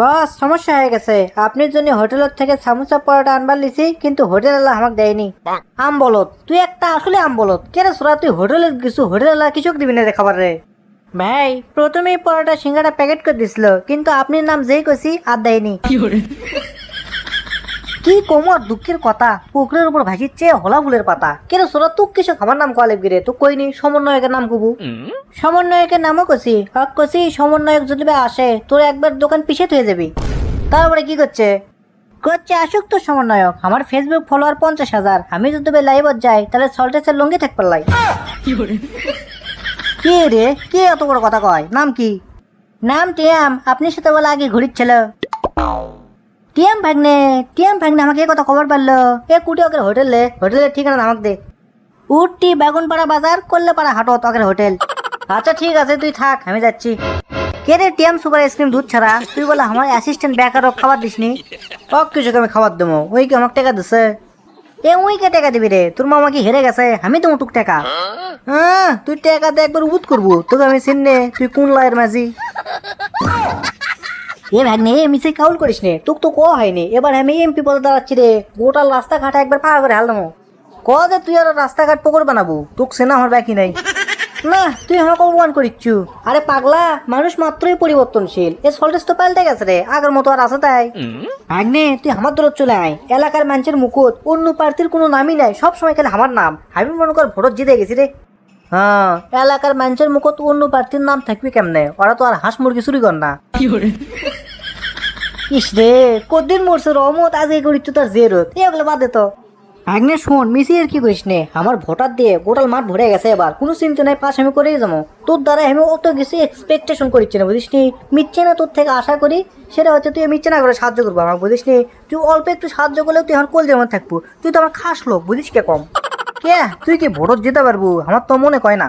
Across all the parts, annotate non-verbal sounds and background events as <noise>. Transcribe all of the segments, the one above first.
বস, সমস্যা হয়ে গেছে। আপনি জন্য হোটেলের থেকে সামোসা পরোটা আনবার লিছি, কিন্তু হোটেল আলা আমাকে দেয়নি। আম বলত তুই একটা আসলে আম বলত কেন সোরা, তুই হোটেলে কিছু হোটেল আলা কিছু দিবি না খাবার রে? ভাই, প্রথমেই পরোটা সিঙ্গাটা প্যাকেট করে দিছিল, কিন্তু আপনার নাম যেই কছি আর দেয়নি। কি কোমর দুঃখের কথা? পুকুরের উপর ভাসিচ্ছে হলা ফুলের পাতা। কেন সোরা তুক কিছু খাবার নাম কলে গিরে তো কইনি সমন্বয়কের নাম কবু। সমন্বয়কের নামও কছি হক কছি সমন্বয়ক যদি বা আসে তোর একবার দোকান পিছিয়ে হয়ে যাবি। তারপরে কি করছে? করছে আসুক তো সমন্বয়ক। আমার ফেসবুক ফলোয়ার পঞ্চাশ হাজার। আমি যদি লাইভত যাই তাহলে সল্টেসের লঙ্গি থাক পারলাই <laughs> কে রে? কে এত বড় কথা কয়? নাম কি? নাম টিয়াম। আপনি সাথে বলে আগে ঘুরিচ্ছিল। টিয়াম ভাগ্নে টিয়াম ভাগ্নে আমাকে এ কথা খবর পারল। এ কুটি ওকে হোটেলে হোটেলের ঠিকানা আমাকে দে। উঠটি বেগুনপাড়া বাজার করলেপাড়া হাটত ওকে হোটেল আচ্ছা ঠিক আছে, তুই থাক, আমি যাচ্ছি। কে রে টিয়াম সুপার আইসক্রিম দুধ ছাড়া? তুই বলে, আমার অ্যাসিস্ট্যান্ট বেকারও খাবার দিসনি। ওক কিছুকে আমি খাবার দেবো, ওই কি আমাকে টাকা দিছে? এ, ওই কে টাকা দিবি রে? তোর মামা কি হেরে গেছে? আমি তো টুক টাকা। হ্যাঁ তুই টাকা দিয়ে একবার উবুত করব, তোকে আমি চিননে, তুই কোন লায়ের মাঝি? এ ভাগ্নে মিছে কাউল করিস নে। তোক তো কো হয়নি। এবার আমি এমপি পদে দাঁড়াচ্ছি রে। গোটাল রাস্তাঘাট একবার পাকা করে হাল দেবো। ক যে তুই আর রাস্তাঘাট পুকুর বানাবো? তোক সেনা আমার বাকি নাই। না, তুই আমাকে অপমান করিচ্ছু। আরে পাগলা, মানুষ মাত্রই পরিবর্তনশীল। এ সল্টেস তো পাল্টে গেছে রে। আগের মতো আর আছে তাই। ভাগ্নে তুই আমার দূরত চলে আয়। এলাকার মানুষের মুকুট, অন্য প্রার্থীর কোনো নামই নাই। সব সময় খালি আমার নাম। আমি মনে কর ভোটত জিতে গেছি রে। হ্যাঁ এলাকার মানুষের মুখত অন্য প্রার্থীর নাম থাকবে কেমনে? ওরা তো আর হাঁস মুরগি চুরি কর না। ইস কদিন মরছে রহমত আজ এই করিচ্ছ তার জেরত। এগুলো বাদে তো। আগ্নে, শোন মিসি আর কি করিস নে? আমার ভোটার দিয়ে গোটাল মাঠ ভরে গেছে এবার। কোনো চিন্তা নাই পাশ আমি করেই যাব। তোর দ্বারা আমি অত কিছু এক্সপেকটেশন করিচ্ছি না, বুঝিস নি? মিথ্যে না তোর থেকে আশা করি, সেটা হচ্ছে তুই মিথ্যে না করে সাহায্য করব আমার বুঝিস নি? তুই অল্প একটু সাহায্য করলেও তুই আমার কোল যেমন থাকব। তুই তো আমার খাস লোক, বুঝিস কে কম? কে? তুই কি ভোটত যেতে পারব? আমার তো মনে কয় না।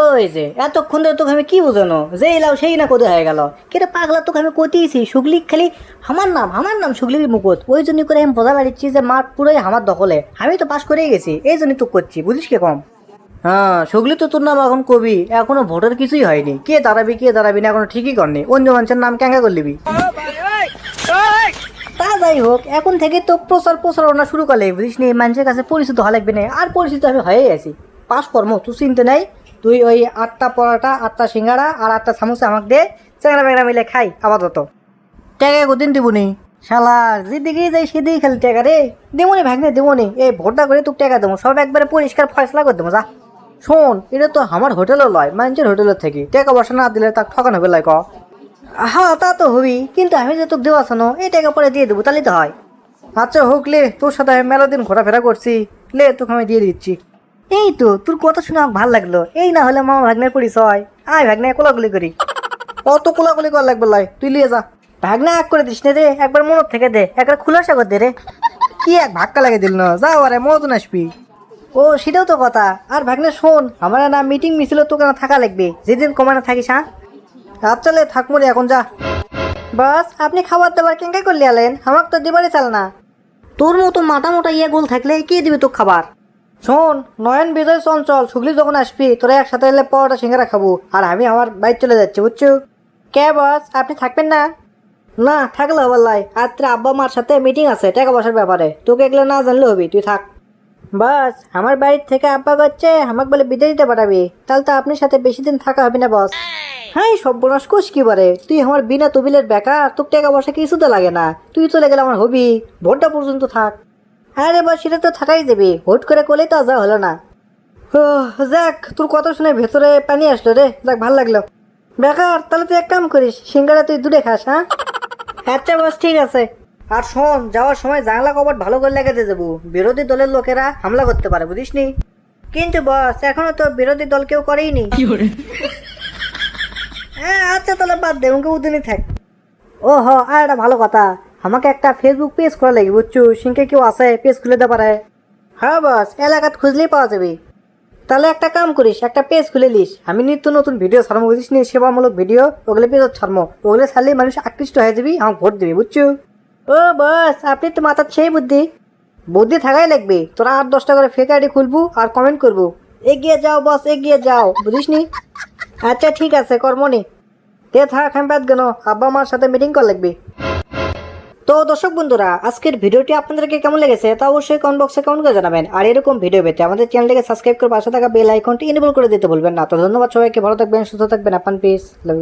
ওই যে, এতক্ষণ ধরে তোকে আমি কি বোঝানো? যে এলাও সেই না কোথায় হয়ে গেল? কেটে পাগলা, তোকে আমি কতিয়েছি সুগলি খালি আমার নাম আমার নাম সুগলির মুকুট। ওই জন্য করে আমি বোঝা পারিচ্ছি যে মাঠ পুরোই আমার দখলে। আমি তো পাশ করেই গেছি, এই জন্য তো করছি, বুঝিস কে কম? হ্যাঁ সুগলি তো তোর নাম এখন কবি, এখনও ভোটের কিছুই হয়নি। কে দাঁড়াবি কে দাঁড়াবি না এখনও ঠিকই করনি অন্য মানুষের নাম ক্যাঙ্গা করলিবি তা যাই হোক, এখন থেকে তো প্রচার প্রচারণা শুরু করলে বুঝিস নি, মানুষের কাছে পরিচিত হওয়া লাগবে না। আর পরিচিত আমি হয়ে গেছি পাস কর্ম তুই চিনতে নাই? তুই ওই আটটা পরোটা, আটটা সিঙ্গাড়া আর আটটা সামোসা আমাকে দে, চ্যাংড়া ব্যাংড়া মিলে খাই, আপাতত। টাকা কদিন দিবনি শালার যেদিকেই যাই সেদিকেই খালি টাকা রে। দেবনি ভাগনে দেবনি এই ভোটটা করে তোকে টাকা দেবো, সব একবারে পরিষ্কার ফয়সলা করে দেবো, যা। শোন, এটা তো আমার হোটেলও লয় মানুষের হোটেলের থেকে। টাকা পয়সা না দিলে তাকে ঠকানো হবে লাই ক। হ্যাঁ তা তো হবি, কিন্তু আমি যে তোকে দেওয়া শোনো, এই টাকা পরে দিয়ে দেবো, তাহলেই তো হয়। আচ্ছা হোক লে, তোর সাথে আমি মেলা দিন ঘোরাফেরা করছি। লে, তোকে আমি দিয়ে দিচ্ছি। এই তো, তোর কথা শুনে আমার ভালো লাগল। এই না হলে মামা ভাগ্নের পরিচয় আয় ভাগ্নে কোলাগুলি করি। অত কোলাগুলি কর লাগবে লাই তুই লিয়ে যা। ভাগ্নে এক করে দিস না রে, একবার মনত থেকে দে, একবার খুলাসা করে দে রে। কি এক ভাক্কা লাগে দিল না, যাও আরে মতন আসবি। ও, সেটাও তো কথা। আর ভাগ্নে, শোন, আমার না মিটিং মিছিল তোকে না থাকা লাগবে। যেদিন কমানো থাকিস হ্যাঁ? আচ্ছা লে থাকব রে এখন যা। বাস, আপনি খাবার দাবার কেঙ্কা করলে আলেন? আমাকে তো দিবারই চাল না। তোর মতো মাথা মোটা ইয়ে গোল থাকলে কে দিবে তোর খাবার? শোন, নয়ন বিজয় চঞ্চল শুগলি যখন আসবি, তোরা একসাথে এলে পরোটা সিঙ্গারা খাব, আর আমি আমার বাইক চলে যাচ্ছি, বুঝছ? কে বস আপনি থাকবেন না? না, থাকলে হবে লাই। রাত্রে আব্বা মার সাথে মিটিং আছে, টাকা পয়সার ব্যাপারে। তোকে এগুলো না জানলে হবি, তুই থাক। বাস আমার বাড়ির থেকে আব্বা করছে, আমাকে বলে বিদেশ দিতে পাঠাবি। তাহলে তো আপনার সাথে বেশি দিন থাকা হবে না বস হ্যাঁ সর্বনাশ কোষ কি বারে? তুই আমার বিনা তবিলের বেকার, তোর টাকা পয়সা কিছুতে লাগে না। তুই চলে গেলে আমার হবি। ভোটটা পর্যন্ত থাক। আরে বাস সেটা তো থাকাই যাবে। ভোট করে করলেই তো যা হলো না। ও যাক তোর কথা শুনে ভেতরে পানি আসলো রে। যাক ভালো লাগল। বেকার তাহলে তুই এক কাম করিস সিঙ্গারা তুই দূরে খাস হ্যাঁ? আচ্ছা বস ঠিক আছে। আর শোন যাওয়ার সময় জানলা কবাট ভালো করে লাগাতে যাব। বিরোধী দলের লোকেরা হামলা করতে পারে বুঝিস নি কিন্তু বস এখনও তো বিরোধী দল কেউ করেই নি হ্যাঁ আচ্ছা তাহলে বাদ দে উনকে উদিনই থাক। ও হ আর একটা ভালো কথা। আমাকে একটা ফেসবুক পেজ করা লাগবে বুঝছ? সিংকে কেউ আছে পেজ খুলে দিতে পারে হ্যাঁ বস এলাকাত খুঁজলেই পাওয়া যাবে। তাহলে একটা কাম করিস একটা পেজ খুলে লিস আমি নিত্য নতুন ভিডিও ছাড়বো বুঝিস নি? সেবামূলক ভিডিও ওগুলো পেজ ছাড়বো ওগুলো ছাড়লেই মানুষ আকৃষ্ট হয়ে যাবি আমার ভোট দিবি বুঝছ? ও বস আপনি তো মাথার সেই বুদ্ধি। বুদ্ধি থাকাই লাগবে। তোরা আট দশটা করে ফেক আইডি খুলবো আর কমেন্ট করব। এগিয়ে যাও বস এগিয়ে যাও বুঝিস নি? আচ্ছা ঠিক আছে কর্মনি তে থাক আমি বাদ কেন আব্বা মার সাথে মিটিং কর লাগবে। তো দর্শক বন্ধুরা, আজকের ভিডিওটি আপনাদেরকে কেমন লেগেছে তা অবশ্যই কমেন্ট বক্সে কমেন্ট করে জানাবেন। আর এরকম ভিডিও পেতে আমাদের চ্যানেলটিকে সাবস্ক্রাইব করে পাশে থাকা বেল আইকনটি এনেবল করে দিতে বলবেন না। তো ধন্যবাদ সবাইকে, ভালো থাকবেন, সুস্থ থাকবেন আপনার পিস লাভ